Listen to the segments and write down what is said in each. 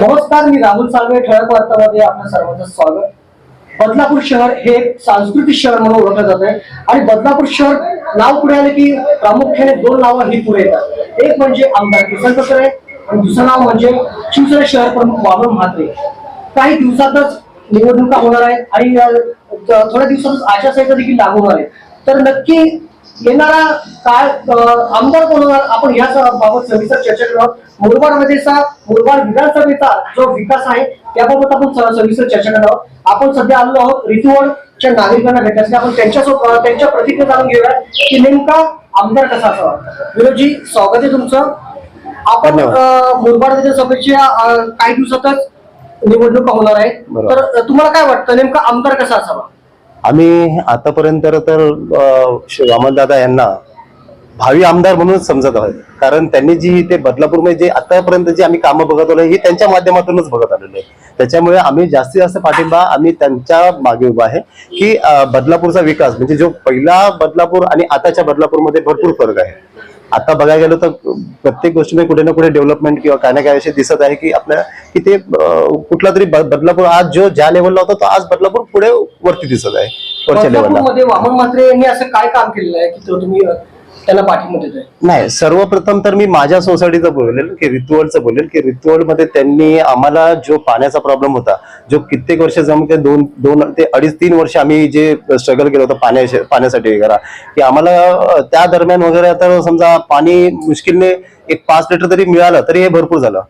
नमस्कार मी राहुल साळवे ठळक वार्तामध्ये आपल्या सर्वांचं स्वागत. बदलापूर शहर हे एक सांस्कृतिक शहर म्हणून ओळखलं जात आहे आणि बदलापूर शहर नाव पुढे आले की प्रामुख्याने दोन नावं ही पुढे येतात. एक म्हणजे आमदार किसन कचरे आणि दुसरं नाव म्हणजे शिवसेना शहर प्रमुख वामन म्हात्रे. काही दिवसातच निवडणुका होणार आहेत आणि थोड्या दिवसातच आचारसंहिता देखील लागू होणार आहे. तर नक्की येणारा अ, आमदार कोण होणार? आपण याच बाबत सविस्तर चर्चा करणार मुरबाड मध्येचा मुरबाड विधानसभेचा जो विकास आहे त्याबाबत आपण सविस्तर चर्चा करणार आहोत. आपण सध्या आलो आहोत रितुवडच्या नागरिकांना भेटण्यासाठी आपण त्यांच्यासोबत त्यांच्या प्रतिक्रिया जाणून घेऊया की नेमका आमदार कसा असावा. विरोधी स्वागत आहे तुमचं. आपण मुरबाड विधानसभेच्या काही दिवसातच निवडणुका होणार आहेत. तर तुम्हाला काय वाटतं? नेमका आमदार कसा असावा? आम्ही आतापर्यंत तर वामनदादा यांना भावी आमदार म्हणून समजत आहोत. कारण त्यांनी जी ते बदलापूरमध्ये जे आतापर्यंत जी आम्ही कामं बघत आलो ही त्यांच्या माध्यमातूनच बघत आलेलो आहे. त्याच्यामुळे आम्ही जास्तीत जास्त पाठिंबा आम्ही त्यांच्या मागे उभा आहे की बदलापूरचा विकास म्हणजे जो पहिला बदलापूर आणि आताच्या बदलापूरमध्ये भरपूर फरक आहे. आता बघायला गेलो तर प्रत्येक गोष्टीमध्ये कुठे ना कुठे डेव्हलपमेंट किंवा काय ना काय असे दिसत आहे की आपल्या की ते कुठला तरी बदलापूर आज जो ज्या लेवलला होता तो आज बदलापूर पुढे वरती दिसत आहे वरच्या लेवलला वामन म्हात्रे यांनी असं काय काम केलेलं आहे? की तुम्ही त्यांना पाठिंबा देतोय. नाही सर्वप्रथम तर मी माझ्या सोसायटीचं बोलेल की रितुवलचं बोलेल की रितुवलमध्ये त्यांनी आम्हाला जो पाण्याचा प्रॉब्लेम होता जो कित्येक वर्ष जमते ते दोन दोन ते अडीच तीन वर्ष आम्ही जे स्ट्रगल केलं होतं पाण्या पाण्यासाठी वगैरे की आम्हाला त्या दरम्यान वगैरे आता समजा पाणी मुश्किलने एक पाच लिटर तरी मिळालं तरी हे भरपूर झालं.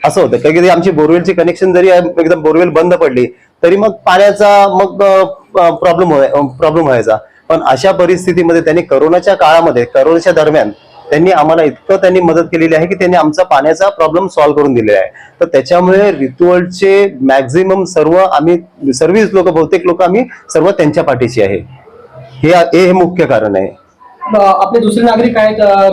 असं होतं. कधी कधी आमची बोरवेलची कनेक्शन जरी एकदम बोरवेल बंद पडली तरी मग पाण्याचा मग प्रॉब्लेम प्रॉब्लेम व्हायचा. पण अशा परिस्थितीमध्ये त्यांनी करोनाच्या काळामध्ये करोनाच्या दरम्यान त्यांनी आम्हाला इतकं त्यांनी मदत केलेली आहे की त्यांनी आमचा पाण्याचा प्रॉब्लेम सॉल्व्ह करून दिलेला आहे. तर त्याच्यामुळे रिच्युअलचे मॅक्झिमम सर्व आम्ही सर्वच लोक बहुतेक लोक आम्ही सर्व त्यांच्या पाठीशी आहे. हे हे हे मुख्य कारण आहे. आपले दुसरे नागरिक आहेत अ,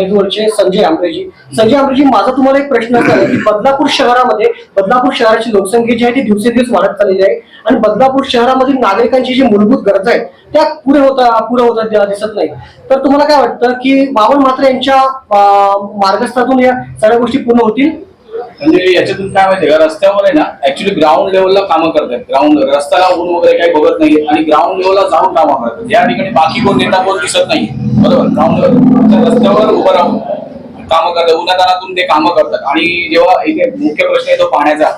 संजय आंबरेजी संजय आंबरेजी माझा तुम्हाला एक प्रश्न असा आहे की बदलापूर शहरामध्ये बदलापूर शहराची लोकसंख्या जी आहे ती दिवसेंदिवस वाढत चाललेली आहे आणि बदलापूर शहरामधील नागरिकांची जी मूलभूत गरज आहेत त्या पुरे होता पुरे होता दिसत नाही तर तुम्हाला काय वाटतं की बावन मात्र यांच्या मार्गस्थातून या सगळ्या गोष्टी पूर्ण होतील? म्हणजे याच्यातून काय माहितीये का? रस्त्यावर आहे ना ऍक्च्युली ग्राउंड लेवलला कामं करतात. ग्राउंड रस्त्याला ऊन वगैरे काही बघत नाही आणि ग्राउंड लेवलला जाऊन कामं करतात. या ठिकाणी बाकी कोण नेता कोण दिसत नाही. बरोबर ग्राउंड रस्त्यावर उभं राहून कामं करतात. उन्हातानातून ते कामं करतात. आणि जेव्हा इथे मुख्य प्रश्न येतो पाण्याचा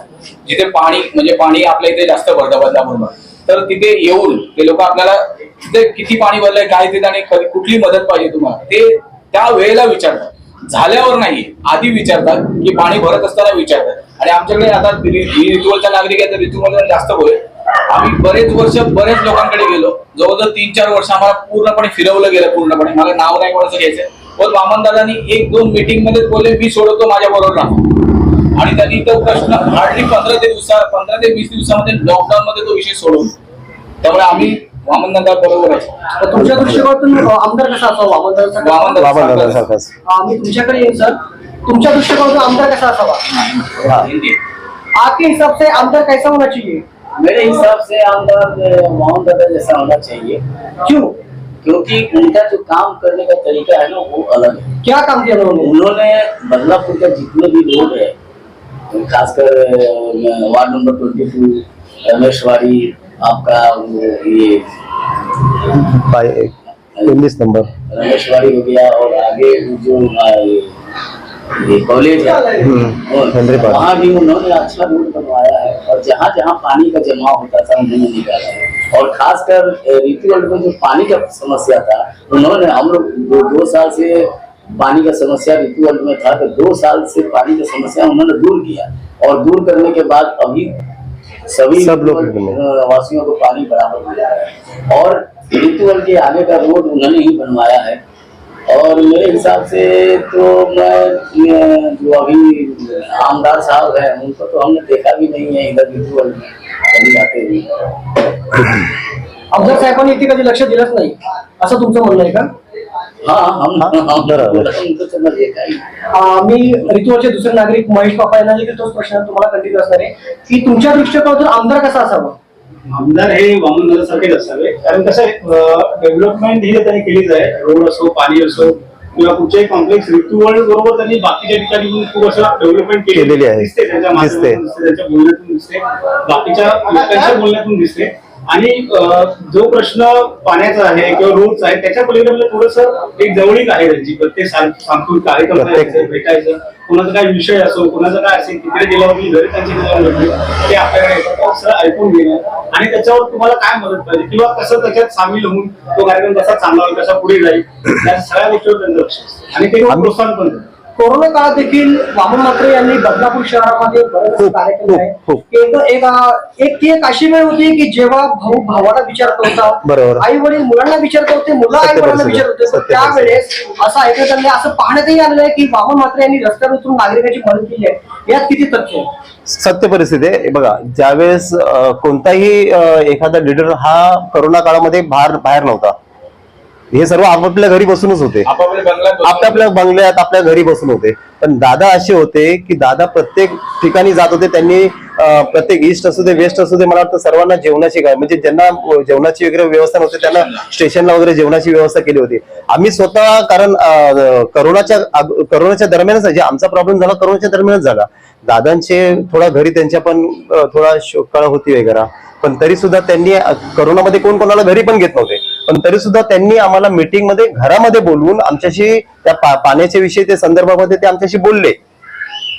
जिथे पाणी म्हणजे पाणी आपल्या इथे जास्त भरतं बदलापूरला तर तिथे येऊन ते लोक आपल्याला तिथे किती पाणी भरलंय काय ते आणि कुठली मदत पाहिजे तुम्हाला? ते त्या वेळेला विचारतात. झाल्यावर नाही आधी विचारतात की पाणी भरत असताना विचारतात. आणि आमच्याकडे आता रिच्युअलचा नागरिक आहे तर रिच्युअल जास्त होईल आम्ही बरेच वर्ष बरेच लोकांकडे गेलो. जवळजवळ तीन चार वर्ष आम्हाला पूर्णपणे फिरवलं गेलं पूर्णपणे. मला नाव नाही कोणाचं घ्यायचं पण वामनदादांनी एक दोन मीटिंगमध्ये बोलले मी सोडवतो माझ्या बरोबर आणि त्यांनी तो प्रश्न हार्डली पंधरा ते दिवसा पंधरा ते वीस दिवसामध्ये लॉकडाऊन मध्ये तो विषय सोडवला. त्यामुळे आम्ही वामनदादा बरोबर आहे. तुमच्या दृष्टिकोनातून आमदार कसा असावा? वामनदादा. मी तुमच्याकडे येईन सर. तुमच्या दृष्टिकोनातून आमदार कसा असावा? हा आपके हिसाब से आमदार कैसा होना चाहिए? मेरे हिसाब से आमदार मोहन दादा जैसा होना चाहिए। क्यों? क्योंकि उनका जो काम करने का तरीका है ना वो अलग है। क्या काम किया उन्होंने? उन्होंने बदलापुर का जितने भी लोग है खासकर ward number twenty two Rameshwadi आपका ये उन्नीस नंबर। रमेशवाड़ी हो गया और आगे जो कॉलेज है। पार्क। वहाँ भी उन्होंने अच्छा रोड बनवाया है। और जहाँ जहाँ पानी का जमाव होता था उन्होंने निकाला है। और खासकर रितुअल में जो पानी का समस्या था उन्होंने हम लोग दो, दो साल से पानी का समस्या ऋतुअल में था तो दो साल से पानी का समस्या उन्होंने दूर किया। और दूर करने के बाद अभी सभी सब लोग वासियों को पानी बराबर मिला है। और ऋतुअल के आगे का रोड उन्होंने ही बनवाया है। और मेरे हिसाब से तो मैं जो अभी आमदार साहब हैं उनको तो हमने देखा भी नहीं है इधर ऋतुअल में कभी आते हुए। आमदार साहेबांनी इथे कधी लक्ष दिलंच नाही. असं तुमचं म्हणणं आहे का? हाँ हम हाँ, हम बराबर। उनको तो मैं ऋतूवरचे दुसरे नागरिक महेश पापा यांना देखील तोच प्रश्न तुम्हाला कंटिन्यू असणार आहे. की तुमच्या दृष्टिकोनातून आमदार कसा असावा? आमदार हे वामनदादासारखेच असावे. कारण कसं आहे डेव्हलपमेंट ही त्यांनी केलीच आहे. रोड असो पाणी असो किंवा कुठच्याही कॉम्प्लेक्स ऋतू वर्ल्ड बरोबर त्यांनी बाकीच्या ठिकाणी पण खूप असं डेव्हलपमेंट केलेली आहे. दिसते त्यांच्या बोलण्यातून दिसते. बाकीच्या लोकांच्या बोलण्यातून दिसते. आणि जो प्रश्न पाण्याचा आहे किंवा रोडचा आहे त्याच्या पलीकडे थोडस एक जवळीक आहे त्यांची प्रत्येक सांस्कृतिक कार्यक्रम भेटायचं कोणाचा काय विषय असो कोणाचं काय असेल तिकडे गेल्यावर मी घरी त्यांची ते आपल्याकडे येतात सर ऐकून घेणं. आणि त्याच्यावर तुम्हाला काय मदत पाहिजे? किंवा कसं त्याच्यात सामील होऊन तो कार्यक्रम कसा चांगला होईल कसा पुढे जाईल त्या सगळ्या गोष्टीवर त्यांचं लक्ष आणि ते प्रोत्साहन पण. कोरोना काळात देखील वामन म्हात्रे यांनी बदलापूर शहरामध्ये बरेच कार्यक्रम आहे. एक एक एक ती एक अशी वेळ होती की जेव्हा भाऊ भावाला विचारत होता बरोबर. आई वडील मुलांना विचारत होते मुलं आई वडिलांना. विचारत होते त्यावेळेस असं ऐकण्यात आलं असं पाहण्यातही आलेलं आहे की वामन म्हात्रे यांनी रस्त्यावर उतरून नागरिकांची मदत केली आहे यात किती तथ्य सत्य परिस्थिती आहे बघा ज्यावेळेस कोणताही एखादा लिडर हा करोना काळामध्ये बाहेर बाहेर नव्हता हे सर्व आपापल्या घरी बसूनच होते. आपापल्या बंगल्यात आपल्या आपल्या बंगल्यात आपल्या घरी बसून होते. पण दादा असे होते की दादा प्रत्येक ठिकाणी जात होते. त्यांनी प्रत्येक ईस्ट असू दे वेस्ट असू दे मला वाटतं सर्वांना जेवणाची काय म्हणजे ज्यांना जेवणाची वगैरे व्यवस्था नव्हती त्यांना स्टेशनला वगैरे जेवणाची व्यवस्था केली होती. आम्ही स्वतः कारण करोनाच्या करोनाच्या दरम्यानच जे आमचा प्रॉब्लेम झाला करोनाच्या दरम्यानच झाला. दादांचे थोडा घरी त्यांच्या पण थोडा शोकाळ होती वगैरे. पण तरी सुद्धा त्यांनी करोनामध्ये कोण कोणाला घरी पण घेत नव्हते. पण तरी सुद्धा त्यांनी आम्हाला मीटिंगमध्ये घरामध्ये बोलवून आमच्याशी त्या पा- पाण्याच्या विषयी ते संदर्भामध्ये ते आमच्याशी बोलले.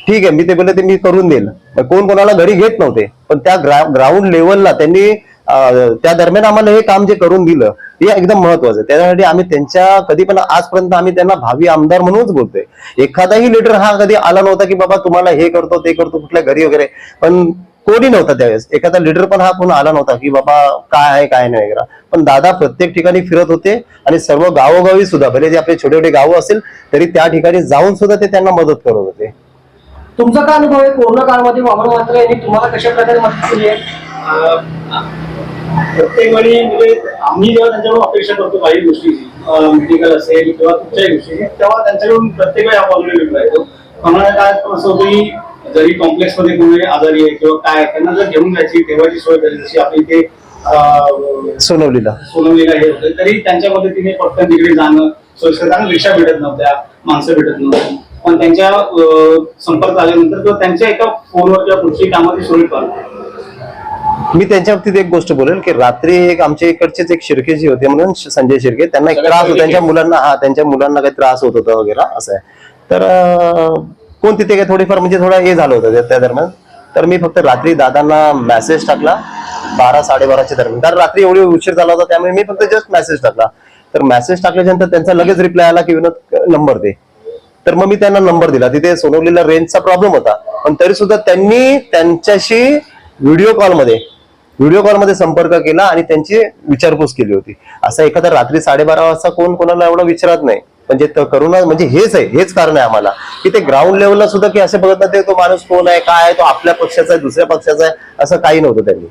ठीक आहे मी ते बोलले ते मी करून देईल. कोण कोणाला घरी घेत नव्हते. पण त्या ग्राउंड लेवलला त्यांनी त्या दरम्यान आम्हाला हे काम जे करून दिलं हे एकदम महत्वाचं आहे. त्याच्यासाठी आम्ही त्यांच्या कधी पण आजपर्यंत आम्ही त्यांना भावी आमदार म्हणूनच बोलतोय. एखादाही लिडर हा कधी आला नव्हता की बाबा तुम्हाला हे करतो ते करतो कुठल्या घरी वगैरे. पण कोणी नव्हता त्यावेळेस. एखादा लीडर पण हा कोण आला नव्हता की बाबा काय आहे काय नाही वगैरे. पण दादा प्रत्येक ठिकाणी फिरत होते आणि सर्व गावोगावी सुद्धा भले जे आपले छोटे छोटे गावं असेल तरी त्या ठिकाणी जाऊन सुद्धा ते त्यांना मदत करत होते. तुमचा काय अनुभव आहे? कोरोना काळामध्ये वामन म्हात्रे यांनी तुम्हाला कशा प्रकारे मदत केली आहे? प्रत्येक वेळी म्हणजे आम्ही जेव्हा त्यांच्याकडून अपेक्षा करतो काही गोष्टीची मेडिकल असेल किंवा कुठच्याही गोष्टीची तेव्हा त्यांच्याकडून प्रत्येक वेळी आपण कोणाला काय असं होतं की जरी कॉम्प्लेक्समध्ये कोणी आजारी आहे किंवा काय आहे, त्यांना जर घेऊन जायची ठेवायची सोय झाली जशी आपली इथे सोनवलीला. सोनवलीला हे होते तरी त्यांच्या मदतीने पटकन तिकडे जाणं सोयीस्कर कारण रिक्षा भेटत नव्हत्या माणसं भेटत नव्हती. पण त्यांच्या संपर्क आल्यानंतर किंवा त्यांच्या एका फोनवर किंवा पुढची कामाची सोयी पाहतो मी त्यांच्या बाबतीत एक गोष्ट बोलेल की रात्री एक आमच्या इकडचेच एक शिर्केची होते म्हणून संजय शिर्के त्यांना एक त्रास होता. त्यांच्या ते. मुलांना हा त्यांच्या मुलांना काही त्रास होत होता वगैरे असं आहे. तर कोण तिथे काय थोडीफार म्हणजे थोडा हे झालं होतं त्या- दरम्यान. तर मी फक्त रात्री दादांना मेसेज टाकला बारा साडेबाराच्या दरम्यान. कारण रात्री एवढी उशीर झाला होता त्यामुळे मी फक्त जस्ट मेसेज टाकला. तर मेसेज टाकल्याच्यानंतर त्यांचा लगेच रिप्लाय आला की विनोद नंबर दे. तर मग मी त्यांना नंबर दिला. तिथे सोनवलेला रेंजचा प्रॉब्लेम होता. पण तरी सुद्धा त्यांनी त्यांच्याशी व्हिडिओ कॉलमध्ये व्हिडिओ कॉलमध्ये संपर्क केला आणि त्यांची विचारपूस केली होती. असा एखादा रात्री साडेबारा वाजता कोण कोणाला एवढं विचारत नाही. म्हणजे करोना म्हणजे हेच आहे हेच कारण आहे आम्हाला. की ते ग्राउंड लेवलला सुद्धा की असे बघत नाही तो माणूस कोण आहे काय आहे तो आपल्या पक्षाचा आहे दुसऱ्या पक्षाचा आहे असं काही नव्हतं त्यांनी.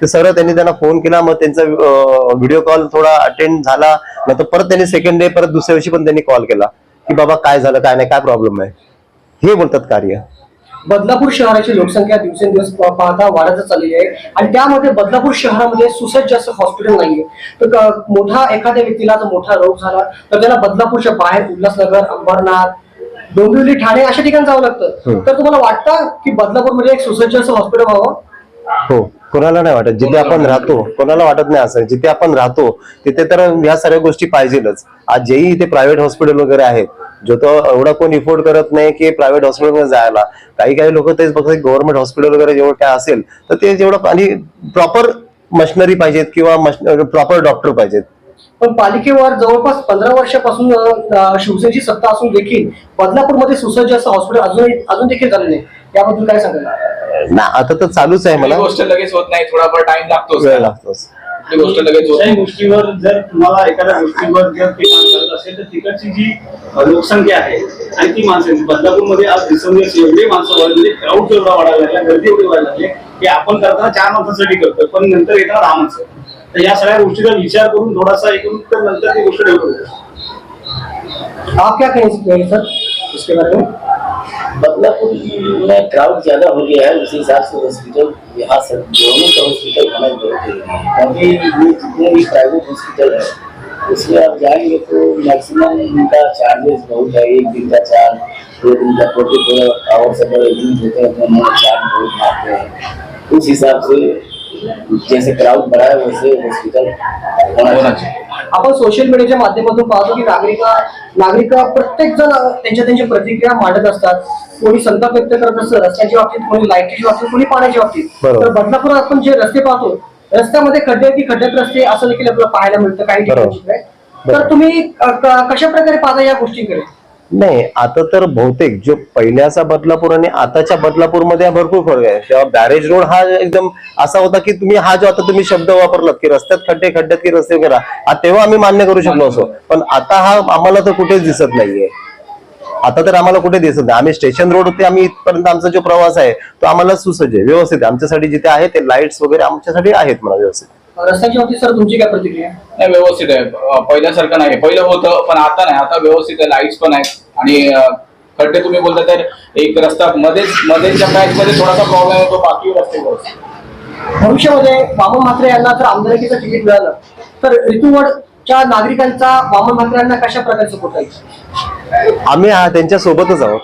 ते सरळ त्यांनी त्यांना फोन केला मग त्यांचा व्हिडिओ कॉल थोडा अटेंड झाला नंतर परत त्यांनी सेकंड डे परत दुसऱ्या दिवशी पण त्यांनी कॉल केला की बाबा काय झालं काय नाही काय प्रॉब्लेम आहे? हे बोलतात कार्य. बदलापूर शहराची लोकसंख्या दिवसेंदिवस पाहता वाढतच चालली आहे. आणि त्यामध्ये बदलापूर शहरामध्ये सुसज्ज असं हॉस्पिटल नाहीये. तर मोठा एखाद्या व्यक्तीला जर मोठा रोग झाला तर त्याला बदलापूरच्या बाहेर उल्हासनगर अंबरनाथ डोंबिवली ठाणे अशा ठिकाणी जावं लागतं. हम्म. तर तुम्हाला वाटतं की बदलापूरमध्ये एक सुसज्ज असं हॉस्पिटल व्हावं? हो. कोणाला नाही वाटत. जिथे आपण राहतो कोणाला वाटत नाही असं. जिथे आपण राहतो तिथे तर ह्या सगळ्या गोष्टी पाहिजेलच. आज जेही इथे प्रायव्हेट हॉस्पिटल वगैरे आहेत जो तो एवढा कोण इफोर्ड करत नाही की प्रायव्हेट हॉस्पिटल जायला. काही काही लोक तेच बघतात गव्हर्नमेंट हॉस्पिटल वगैरे जेवढं काय असेल तर ते जेवढं आणि प्रॉपर मशिनरी पाहिजेत किंवा प्रॉपर डॉक्टर पाहिजेत. पण पालिकेवर जवळपास पंधरा वर्षापासून शिवसेनेची सत्ता असून देखील बदलापूरमध्ये सुसज्ज असं हॉस्पिटल अजून अजून देखील झालं नाही. याबद्दल काय सांगाल? ना आता तर चालूच आहे मला. गोष्ट लगेच होत नाही थोडाफार टाइम त्याला. लागतोच. गोष्ट लगेच होत कुठल्याही नाही. गोष्टीवर जर तुम्हाला एखाद्या गोष्टीवर जर ते काम करत असेल तर तिकडची जी अ, लोकसंख्या आहे आणि ती माणसं बदलापूरमध्ये आज दिवसेंदिवस एवढे माणसं वाढले म्हणजे क्राऊड एवढा वाढायला लागला गर्दी एवढी व्हायला लागली की आपण करताना चार माणसासाठी करतो पण नंतर येताना दहा माणसं. तर या सगळ्या गोष्टीचा विचार करून थोडासा एक तर नंतर ती गोष्ट डेव्हलप होते. आप क्या कहेंगे सर इसके बारे में? बदलापुर में क्राउड ज़्यादा हो गया है, उसी हिसाब से हॉस्पिटल यहाँ से दोनों का हॉस्पिटल बहुत ज़रूरी क्योंकि ये जितने भी प्राइवेट हॉस्पिटल है, उसमें आप जाएँगे तो मैक्सिमम उनका चार्जेस बहुत है, एक दिन का चार्ज दो दिन का ट्वेंटी फोर आवर्स अगर एग्रीमेंट होते हैं तो उन्होंने चार्ज बहुत मारते हैं। उस हिसाब से जैसे क्राउड बढ़ा है, वैसे हॉस्पिटल होना चाहिए। आपण सोशल मीडियाच्या माध्यमातून पाहतो की नागरिक नागरिक प्रत्येक जण त्यांच्या त्यांच्या प्रतिक्रिया मांडत असतात कोणी संताप व्यक्त करत असतं रस्त्याच्या बाबतीत कोणी लाईटीच्या बाबतीत कोणी पाण्याच्या बाबतीत. तर बदलापुरात आपण जे रस्ते पाहतो रस्त्यामध्ये खड्डे की खड्ड्यात रस्ते असं देखील आपल्याला पाहायला मिळतं काही. ठिकाणी तर तुम्ही कशा प्रकारे पाहता या गोष्टींकडे नाही आता तर बहुतेक जो पहिल्याचा बदलापूर आणि आताच्या बदलापूरमध्ये भरपूर फरक आहे. तेव्हा बॅरेज रोड हा एकदम असा होता की तुम्ही हा जो आता तुम्ही शब्द वापरलात की रस्त्यात खड्डे खड्ड्यात की रस्ते करा तेव्हा आम्ही मान्य करू शकलो असो. पण आता हा आम्हाला तर कुठेच दिसत नाहीये. आता तर आम्हाला कुठे दिसत नाही. आम्ही स्टेशन रोड होते आम्ही इथपर्यंत आमचा जो प्रवास आहे तो आम्हाला सुसज्ज आहे व्यवस्थित आहे. आमच्यासाठी जिथे आहे ते लाईट्स वगैरे आमच्यासाठी आहेत मला व्यवस्थित. रस्त्याच्या बाबतीत सर तुमची काय प्रतिक्रिया? नाही व्यवस्थित आहे. पहिल्यासारखं नाही. पहिलं होतं पण आता नाही. आता व्यवस्थित आहे लाईट्स पण आहेत. आणि खड्डे तुम्ही बोलता तर एक रस्ता मध्येच मध्येच्या पॅच मध्ये थोडासा प्रॉब्लेम होतो बाकी रस्ते भविष्यामध्ये वामन म्हात्रे यांना जर आमदारकीचं तिकीट मिळालं तर ऋतुवडच्या नागरिकांचा वामन म्हात्रे यांना कशा प्रकारे सपोर्ट आहे आम्ही हा त्यांच्या सोबतच आहोत.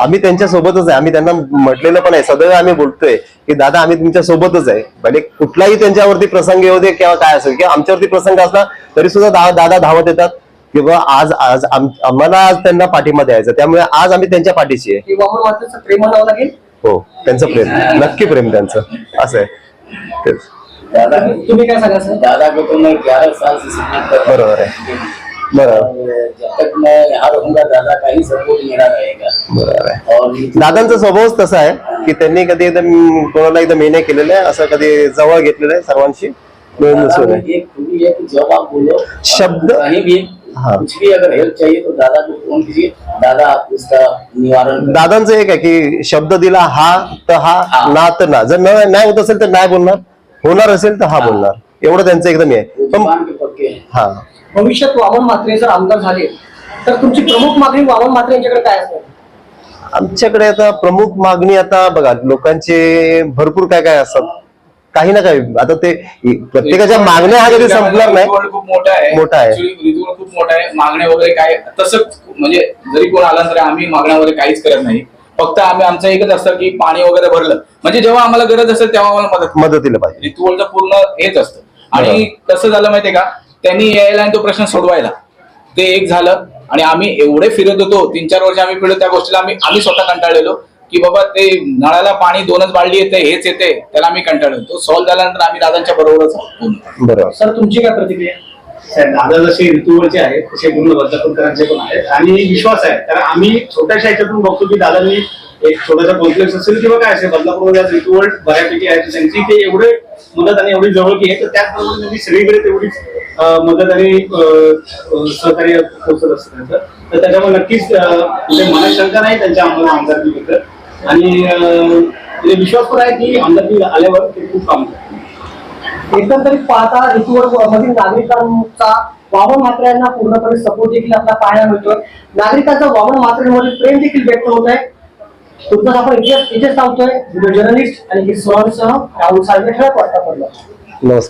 आम्ही त्यांच्या सोबतच आहे. आम्ही त्यांना म्हटलेलं पण आहे. सदैव आम्ही बोलतोय की दादा आम्ही तुमच्या सोबतच आहे. भले कुठलाही त्यांच्यावरती प्रसंग येऊ दे किंवा काय असेल किंवा आमच्यावरती प्रसंग असला तरी सुद्धा दा- दादा धावत येतात. किंवा आज आज आम- आम्हाला आज त्यांना पाठिंबा द्यायचा त्यामुळे आज आम्ही त्यांच्या पाठीशी आहे. हो त्यांचं प्रेम. नक्की प्रेम त्यांचं. असं आहे. तेच. दादा तुम्ही काय सांगा दादा। बरोबर आहे. दादांचा स्वभावच तसा आहे की त्यांनी कधी एकदम कोणाला एकदम हे नाही केलेलं आहे असं कधी जवळ घेतलेलं आहे सर्वांशी? मिळून मिसळून शब्द- कहीं भी हाँ। कुछ भी अगर हेल्प चाहिए तो दादा को फोन कीजिए। दादा उसका निवारण करेंगे। दादांचं एक आहे की शब्द दिला हा तर हा. ना तर ना. जर नाही होत असेल तर नाही बोलणार. होणार असेल तर हा. बोलणार. एवढं त्यांचं एकदम हे आहे. पण हैं हा. भविष्यात वामन म्हात्रे जर आमदार झाले तर तुमची प्रमुख मागणी वामन म्हात्रे यांच्याकडे काय असणार? आमच्याकडे आता प्रमुख मागणी आता बघा लोकांचे भरपूर काय काय असतात. काही ना काही. आता ते प्रत्येकाच्या मागण्या हा कधी संपणार नाही. खूप मोठा आहे. मोठा आहे. रिच्युअल खूप मोठा आहे. मागण्या वगैरे काय तसंच म्हणजे जरी कोण आला तरी आम्ही मागण्या वगैरे काहीच करत नाही. फक्त आम्ही आमचं एकच असतं की पाणी वगैरे भरलं. म्हणजे जेव्हा आम्हाला गरज असेल तेव्हा आम्हाला मदत मदतीला पाहिजे. रिच्युअलचं पूर्ण हेच असतं. आणि कसं झालं माहितीये का? त्यांनी यायला आणि तो प्रश्न सोडवायला. ते एक झालं आणि आम्ही एवढे फिरत होतो तीन चार वर्ष आम्ही फिरलो त्या गोष्टीला आम्ही आम्ही स्वतः कंटाळलेलो की बाबा ते नळाला पाणी दोनच बालडी येते हेच येते त्याला आम्ही कंटाळलो. तो सॉल्व्ह झाल्यानंतर आम्ही दादांच्या बरोबरच. बरोबर. सर तुमची काय प्रतिक्रिया? दादा जसे ऋतूवरचे आहेत तसे पूर्ण बदलापूरकरांचे पण आहेत. आणि विश्वास आहे कारण आम्ही छोट्याशा ह्याच्यातून बघतो की दादांनी एक छोटासा कॉम्प्लेक्स असेल किंवा काय असेल बदलापूरमध्ये आज ऋतुवर्ड बऱ्यापैकी आहे त्यांची ते एवढे मदत आणि एवढी जवळकी आहे तर त्याचप्रमाणे त्यांनी सगळीकडे तेवढीच मदत आणि सहकार्य पोहोचत असतं त्यांचं तर त्याच्यामुळे नक्कीच म्हणजे मनात शंका नाही त्यांच्या आम्हाला आमदारकीबद्दल. आणि अं, म्हणजे विश्वास पण आहे की आमदारकी आल्यावर ते खूप काम करतात एकंदरीत पाहता ऋतुवर मधील नागरिकांचा वामन म्हात्रे पूर्णपणे सपोर्ट देखील आपला पाहायला मिळतोय. नागरिकांचा वामन मात्रेमध्ये प्रेम देखील व्यक्त होत आहे. तुमचा आपण इतिहास इथेच सांगतोय व्हिडिओ जर्नलिस्ट आणि सह राहुल साळवे ठळक वाटता पडलं नमस्कार.